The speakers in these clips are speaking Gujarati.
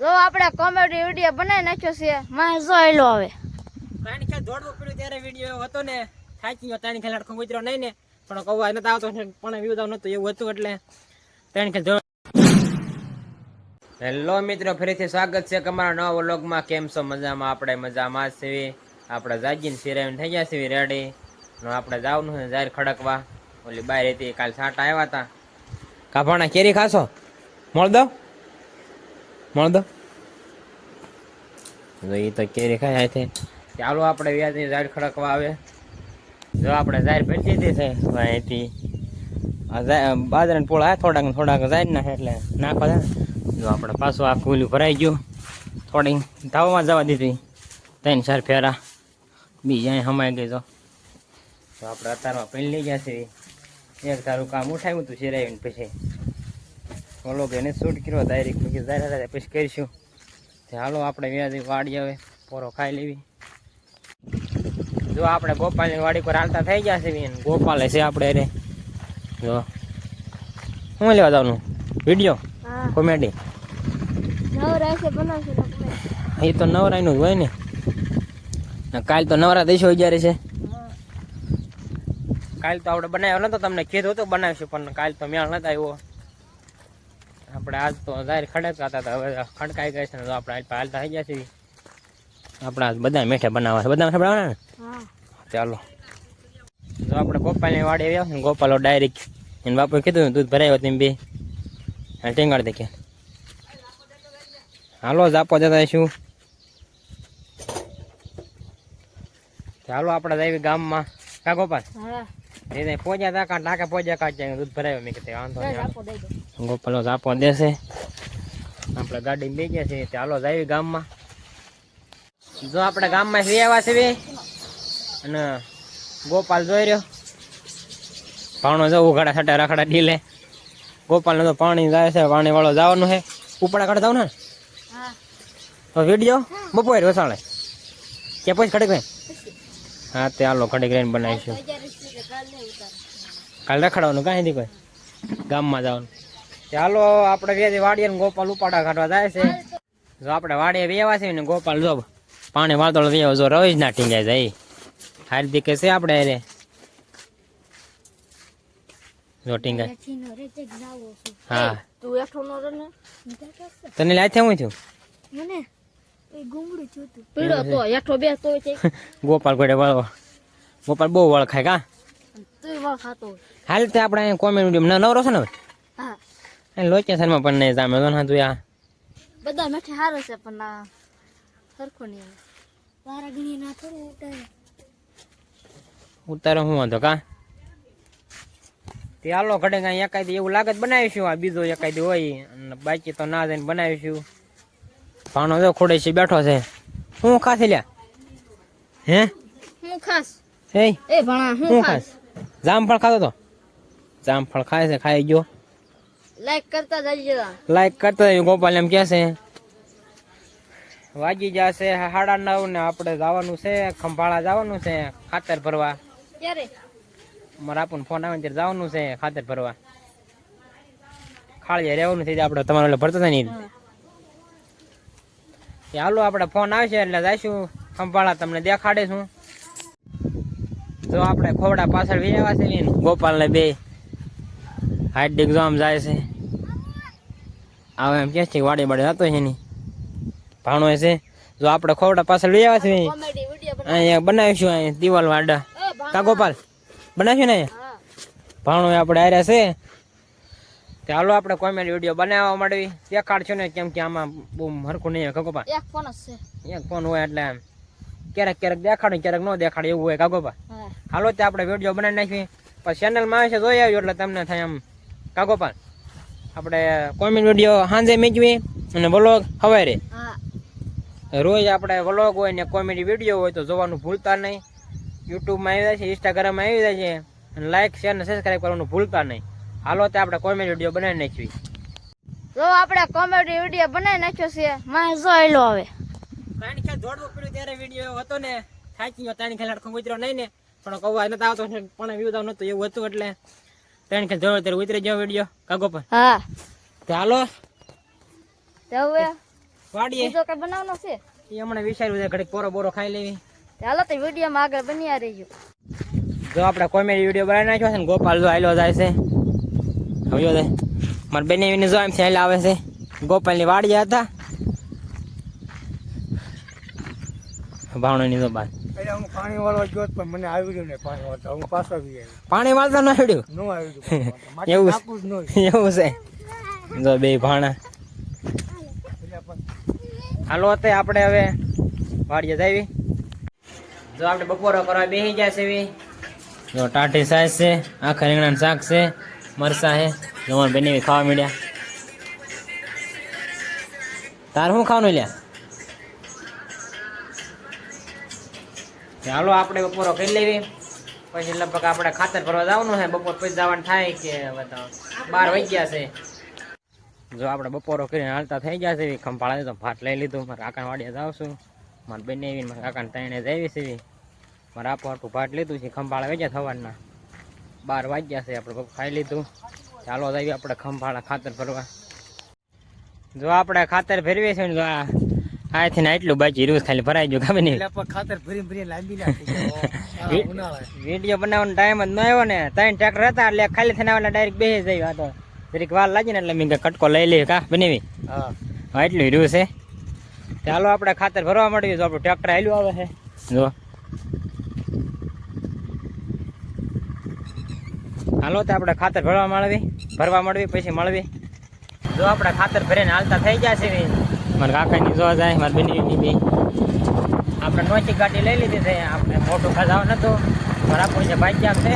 જો આપણે કોમેડી વીડિયો બનાવી નાખ્યો છે. માં જો એલો આવે કારણ કે દોડવું પડ્યું ત્યારે વીડિયો હતો ને થાકી ગયો. તાણી ખેલાડ ખૂબ કૂતરો નહીં ને. પણ કૌવા નતા આવતો પણ વ્યૂ નતું એવું હતું એટલે તાણી ખેલ હેલો મિત્રો ફરીથી સ્વાગત છે તમારા નવા વ્લોગમાં. કેમ છો? મજામાં? આપણે મજામાં જ છીએ આપણે જાગીને સિરાવીને થઈ ગયા છીએ રેડી ને આપણે જવાનું છે જાહેર ખડકવા. ઓલી બાર હતી કાલ સાટા આવ્યા હતા. કાભાણા કેરી ખાશો? મળ દો. મળ? દો જો એ તો કેરી ખાય છે ચાલો આપણે વ્યાજની ઝાડ ખડકવા આવે. જો આપણે ઝાડ ભેટી દીધી છે અહીંથી બાજરાના પોળા થોડાક થોડાક ઝાડ નાખે એટલે નાખવા થાય જો આપણે પાછું આ કુલું ભરાઈ ગયું. થોડી ધાવમાં જવા દીધી. ત્રણ ચાર ફેરા. બીજા સમાઈ ગઈ તો આપણે અત્યારમાં પીણ લઈ ગયા છીએ. એક તારું કામ ઉઠાવ્યું હતું સિરાવીને પછી. કે એને શૂટ કર્યો ડાયરેક્ટ મૂકી ઝાડ પછી કરીશું. ચાલો હાલો આપણે વ્યાજી વાડી આવે પોરો ખાઈ લેવી. જો આપણે ગોપાલની વાડી પર હાલતા થઈ ગયા છે ગોપાલે છે આપણે અરે. જો. શું લેવા જવાનું? વીડિયો? કોમેડી? એ તો નવરાયનું જ હોય ને. ને કાલ તો નવરા દેશો જ્યારે છે. કાલ તો આપણે બનાવ્યો નતો તમને કીધું હતું બનાવીશું પણ કાલ તો મેળ નતા આવ્યો. આપણે આજ તો જાહેર ખડકતા હતા હવે ખડકાઈ ગયા છે ને તો આપણે આજ હાલતા થઈ ગયા છીએ. આપણે આજ બધા મેઠા બનાવવા છે. બધા મેઠે બનાવવાના ને ચાલો. તો આપણે ગોપાલની વાડી આવ્યા ને ગોપાલો ડાયરેક્ટ એને બાપુએ કીધું ને દૂધ ભરાયો તેમ બે. અને ટેંગાડ દેખે હાલો જાપો જતા શું ચાલો આપણે જઈએ ગામમાં. કા ગોપાલ? હા. એને પોજા તા કાં ટાંકા પહોંચ્યા કાં ત્યાં દૂધ ભરાયો મેં કીધું વાંધો નહીં આપો દઈ દો. ગોપાલો જાપો દેશે. આપણે ગાડી બે ગયા છે ચાલો જઈએ ગામમાં. જો આપણે ગામમાં માં આવ્યા છે અને ગોપાલ જોઈ રહ્યો. પાણો જવું ઘડા છટા રખડા ઢીલે. ગોપાલને તો પાણી જાય છે પાણી વાળો જવાનું છે. ઉપડા કાઢ જવાનું ને? હા. તો વીડિયો બપોરે વસાડે કે પછી ખડક હા તે હાલો ખડક રહીને બનાવીશું. કાલ રખડવાનું કાંઈ નથી કોઈ ગામમાં જવાનું. ચાલો આપણે વેદી વાડીએ ગોપાલ ઉપાડા કાઢવા જાય છે. જો આપણે વાડીએ વેવા છે ને ગોપાલ જો પાણી વાળતો વેવો જો રવિજ ના ટીંગાઈ જાય હારી દીકે છે આપણે અરે જો ટીંગાય. હા. તું નો તને લાય હું છું મને? ગોપાલ ગોડે વાળો. ગોપાલ બહુ વળખાય કા? વળ. હાલ તે આપણે અહીંયા કોમેડી નવરો છે ને હવે? લોકેશનમાં પણ નહીં જામે તો તું આ. બધા મેઠે હારે છે પણ ના સરખો નહીં આવે. તારા ગણી ના થોડું ઉતારે. ઉતારો હું વાંધો કા? તે હાલો ઘડે કાંઈ એકાદી એવું લાગત બનાવીશું આ બીજો એકાદી હોય અને બાકી તો ના જઈને બનાવીશું. ભાણો જો ખોડે છે બેઠો છે. શું ખાસ લ્યા? હે? હું ખાસ. એ ભણા હું ખાસ? જામફળ ખાતો તો? જામફળ ખાય છે ખાઈ ગયો. લાઈક કરતા જજો. લાઈક કરતા જાય ગોપાલ એમ કે છે. વાગી જશે સાડા નવ ને આપણે જવાનું છે ખંભાળા જવાનું છે ખાતર ભરવા. ક્યારે? મારા આપણને ફોન આવે ત્યારે જવાનું છે ખાતર ભરવા. ખાળીએ રહેવાનું થઈ જાય આપણે તમારે ભરતા થાય નહીં હાલો આપણે ફોન આવશે એટલે જઈશું. ખંભાળા તમને દેખાડીશું જો આપણે ખોવડા પાછળ વેવા છે ને ગોપાલ ને બે હાઈટ એક્ઝામ જાય છે. આવે એમ કે છે વાડી વાડી જતો છે ની. ભાણો છે. જો આપણે ખોવડા પાછળ વેવા છે અહીંયા બનાવીશું અહીંયા દિવાલ વાડા. કા ગોપાલ? બનાવીશું ને અહીંયા? ભાણું આપણે આર્યા છે. ચાલો આપણે કોમેડી વીડિયો બનાવવા માંડવી. દેખાડશું ને કેમ કે આમાં બહુ હરખું નહીં હોય. કાકોપા એક ફોન છે. એક ફોન હોય એટલે એમ ક્યારેક ક્યારેક દેખાડે ક્યારેક ન દેખાડે એવું હોય. કાકોપા હાલો તે આપણે વીડિયો બનાવી નાખીએ. પણ ચેનલમાં આવશે જોઈ આવ્યું એટલે તમને થાય આમ કાકોપા આપણે કોમેડી વીડિયો સાંજે મેજવી અને વ્લોગ સવારે રોજ આપણે વ્લોગ હોય ને કોમેડી વીડિયો હોય તો જોવાનું ભૂલતા નહીં. યુટ્યુબમાં આવી જાય છે ઇન્સ્ટાગ્રામમાં આવી જાય છે. અને લાઇક શેર અને સબસ્ક્રાઈબ કરવાનું ભૂલતા નહીં. હાલો તે આપણે કોમેડી વીડિયો બનાવી નાખવી જો આપણે કોમેડી વીડિયો બનાવી નાખ્યો છે માં જો એલો આવે તાણી ખેલ દોડવું પડ્યું ત્યારે વીડિયો હતો ને. થાકી ગયો તાણી ખેલાડ આખો ઉતરો નહીં ને. પણ કૌવા નતા આવતો પણ વ્યૂ નતું એવું હતું એટલે તાણી ખેલ દોડ્યો ત્યારે ઉતરી ગયો વીડિયો કાગો પર. હા. ચાલો હવે વાડીએ. તો કઈ બનાવનો છે? એ હમણાં વિચાર્યું છે ઘડી પોરો બોરો ખાઈ લેવી. ચાલો તો વિડીયોમાં આગળ બન્યા રહીજો. જો આપણે કોમેડી વીડિયો બનાવી નાખ્યો છે ને ગોપાલ જો આયલો જાય છે. હવે જો મારે બેનેવીને જો એમ છે આવે છે. ગોપાલની વાડીએ હતા. ભાવણાની જો બાદ એટલે હું પાણી વાળવા ગયો પણ મને આવ્યું ને પાણી વાળતા હું પાછો આવી આવ્યો પાણી વાળતા ન આવડ્યું? એવું છે. જો બે ભાણા. હાલો તે આપણે હવે વાડીએ જાવી. જો આપણે બપોરો કરવા બેસી ગયા છે એવી. જો ટાટી સાઈઝ છે આખા રીંગણાનું શાક છે મરસા છે જમણ બેને ખાવા મળ્યા. તાર શું ખાવાનું લ્યા? ચાલો આપણે બપોરો કરી લેવી. પછી લગભગ આપણે ખાતર ભરવા જવાનું છે. બપોર પછી જવાનું થાય કે બાર બાર વાગ્યા છે. જો આપણે બપોરો કરીને હાલતા થઈ ગયા છે. ખંભાળા તો ભાત લઈ લીધું. મારા કાકા વાડીએ જાઉં છું. મારા બેને એવી મારા કાકાને ત્રણે જાવી છે. મારા આપો હાટું ભાત લીધું છે. ખંભાળા વેચ્યા થવાના. બાર વાગ્યા છે. આપણે ખાઈ લીધું. ચાલો જઈએ આપણે ખંભાળા ખાતર ભરવા. જો આપણે ખાતર ફેરવીએ છીએ ને જો આ આથી ને એટલું બાકી છે, ખાલી ભરાઈ ગયું ખબર નહીં. ખાતર ભરી ભરી લાંબી વીડિયો બનાવવાનો ટાઈમ જ ન આવ્યો ને. ત્રણ ટ્રેક્ટર હતા એટલે ખાલી થઈને આવેલા ડાયરેક્ટ બેસી જઈ આ તો જરીક વાર લાગી ને એટલે મેં કટકો લઈ લઈએ કા બનાવી. હા. એટલું રહ્યું છે. ચાલો આપણે ખાતર ભરવા મળ્યું તો આપણું ટ્રેક્ટર હાલ્યું આવે છે. જો. હાલો તો આપણે ખાતર ભરવા મળવી ભરવા મળવી પછી મળવી. જો આપણે ખાતર ભરીને હાલતા થઈ ગયા છે. મારા કાકાની જોવા જાય, મારા બેની. બી આપણે નોચી ગાડી લઈ લીધી છે, આપણે મોટું ખાજાવ નતું. મારા આપણું જે ભાગ્યા છે,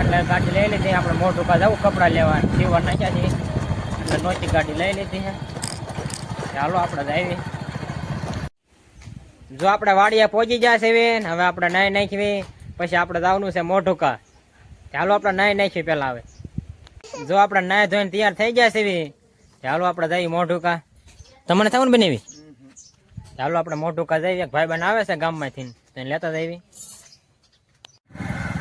એટલે ગાડી લઈ લીધી, આપણે મોટું ખાજાવું કપડાં લેવા સીવવા નાખ્યા છે એટલે નોચી ગાડી લઈ લીધી ચાલો આપણે જાવી જો આપણે વાડીએ પહોંચી ગયા છે હવે હવે આપણે નાઈ નાખવી પછી આપણે જવાનું છે મોઢું કા. ચાલો આપણે નાઈ નાખીએ પેલા હવે. જો આપણે નાઈ ધોઈને તૈયાર થઈ ગયા છે ચાલો આપણે જઈએ મોઢું કા. તમને થવું ને બનાવી? ચાલો, આપણે મોટું કા આવી ભાઈ બન આવે છે ગામમાંથી તેને લેતા આવી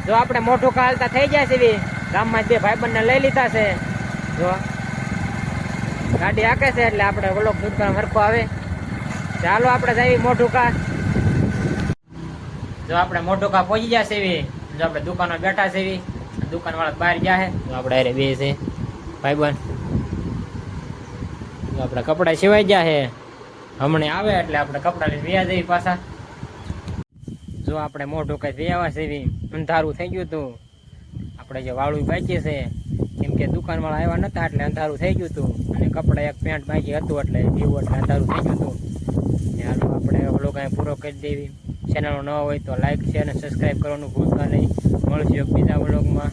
જો આપણે મોટું કાલતા થઈ ગયા છે ગામ ગામમાં બે ભાઈ બંને લઈ લીધા છે. જો. ગાડી હાકે છે એટલે આપણે ઓલો દુકાન હરખો આવે. ચાલો, આપણે જઈએ મોટું કા. જો આપણે મોટું કા પહોંચી ગયા છે એવી જો આપણે દુકાનો બેઠા છે એવી દુકાન વાળા બહાર ગયા છે. તો આપણે અરે બે છે. ભાઈબંધ જો આપણે કપડા સિવાય ગયા છે. હમણાં આવે એટલે આપણે કપડાં લઈને વ્યા જઈએ પાછા. જો આપણે મોઢું કંઈ વ્યાવા સેવી અંધારું થઈ ગયું હતું. આપણે જે વાળું બાકી છે, કેમ કે દુકાન વાળા આવ્યા નહોતા એટલે અંધારું થઈ ગયું હતું. અને કપડા એક પેન્ટ બાકી હતું એટલે એવું એટલે અંધારું થઈ ગયું હતું. ચાલો આપણે ઓલો કાંઈ પૂરો કરી દેવી. ચેનલ ન હોય તો લાઈક શેર અને સબસ્ક્રાઈબ કરવાનું ભૂલતા નહીં. મળશે બીજા વ્લોગમાં